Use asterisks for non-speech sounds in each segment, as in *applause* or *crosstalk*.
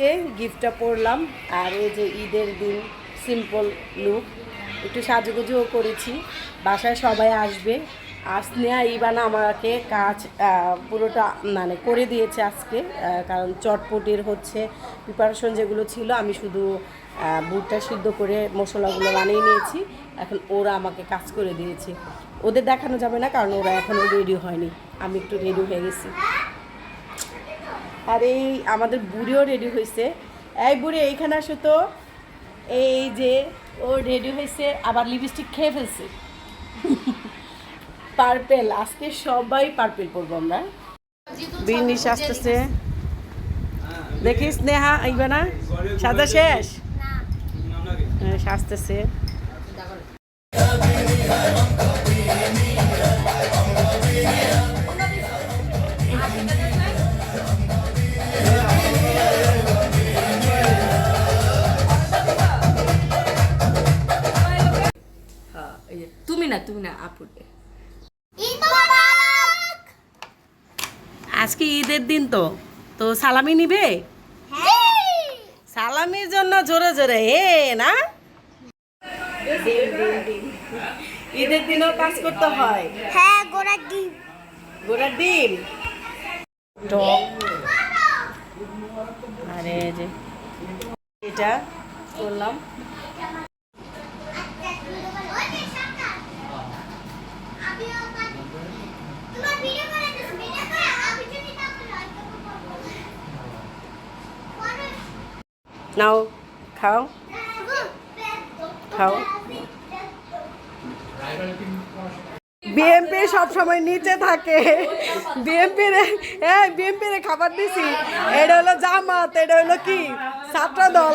যে গিফটটা পরলাম, আর এই যে ঈদের দিন সিম্পল লুক একটু সাজুগুজুও করেছি। বাসায় সবাই আসবে। আর স্নেহা ইবানা আমাকে কাজ পুরোটা মানে করে দিয়েছে আজকে কারণ চটপটির হচ্ছে প্রিপারেশন যেগুলো ছিল, আমি শুধু বুটটা সিদ্ধ করে মশলাগুলো বানিয়ে নিয়েছি। এখন ওরা আমাকে কাজ করে দিয়েছে। ওদের দেখানো যাবে না, কারণ ওরা এখনও রেডি হয়নি। আমি একটু রেডি হয়ে গেছি। আর এই আমাদের বুড়িও রেডি হয়েছে এই বুড়ি এইখানে আসো তো। এই যে ও রেডি হয়েছে আবার লিপস্টিক খেয়ে ফেলছে। *laughs* পার্পেল আজকে সবাই পার্পেল পরবো আমরা। বিনিশ আসতেছে। দেখিস নেহা আইবা না? সাদা শেষ? হ্যাঁ, না তুমি না আপুটে আজকে ঈদের দিন তো। তো সালামি নিবে? সালামির জন্য জোরে জোরে হে না। ঈদের দিনও কাজ করতে হয়। হ্যাঁ গোড়া ডিম। গোড়ার ডিম? টক আরে যে এটা করলাম তোমার ভিডিও করে দিস ভিডিও করে আমি যদি না নাও, খাও। খাও। বিএমপি সব সময় নিচে থাকে। বিএমপি রে হ্যাঁ বিএমপি রে খাবার দিছি। এটা হলো জামাত, এটা হলো কি? ছাত্র দল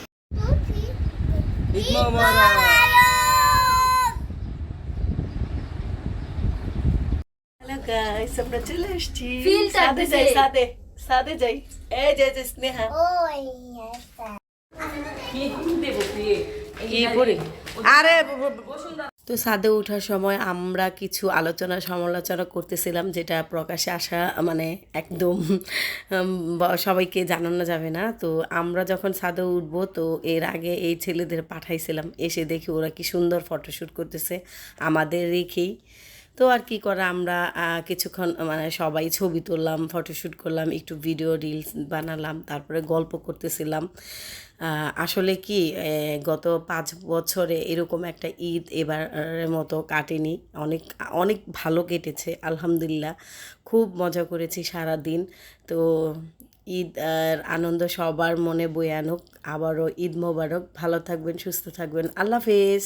হ্যালো গাইস আমরা চলে এসেছি। সাদে যাই। সাদে সাদে যাই। এ যে যে স্নেহা। কি দেবো তুই কি পরে আরে তো ছাদে ওঠার সময় আমরা কিছু আলোচনা সমালোচনা করতেছিলাম, যেটা প্রকাশে আসা মানে একদম সবাইকে জানানো যাবে না। তো আমরা যখন ছাদে উঠবো, তো এর আগে এই ছেলেদের পাঠাইছিলাম, এসে দেখি ওরা কি সুন্দর ফটোশ্যুট করতেছে আমাদের রেখেই তো আর কি করা, আমরা কিছুক্ষণ মানে সবাই ছবি তুললাম ফটোশ্যুট করলাম, একটু ভিডিও রিলস বানালাম, তারপরে গল্প করতেছিলাম। আসলে কি গত পাঁচ বছরে এরকম একটা ঈদ এবারের মতো কাটেনি। অনেক অনেক ভালো কেটেছে, আলহামদুলিল্লাহ। খুব মজা করেছি সারা দিন তো ঈদ আর আনন্দ সবার মনে বয়ে আনুক। আবারও ঈদ মোবারক। ভালো থাকবেন, সুস্থ থাকবেন। আল্লাহ হাফেজ।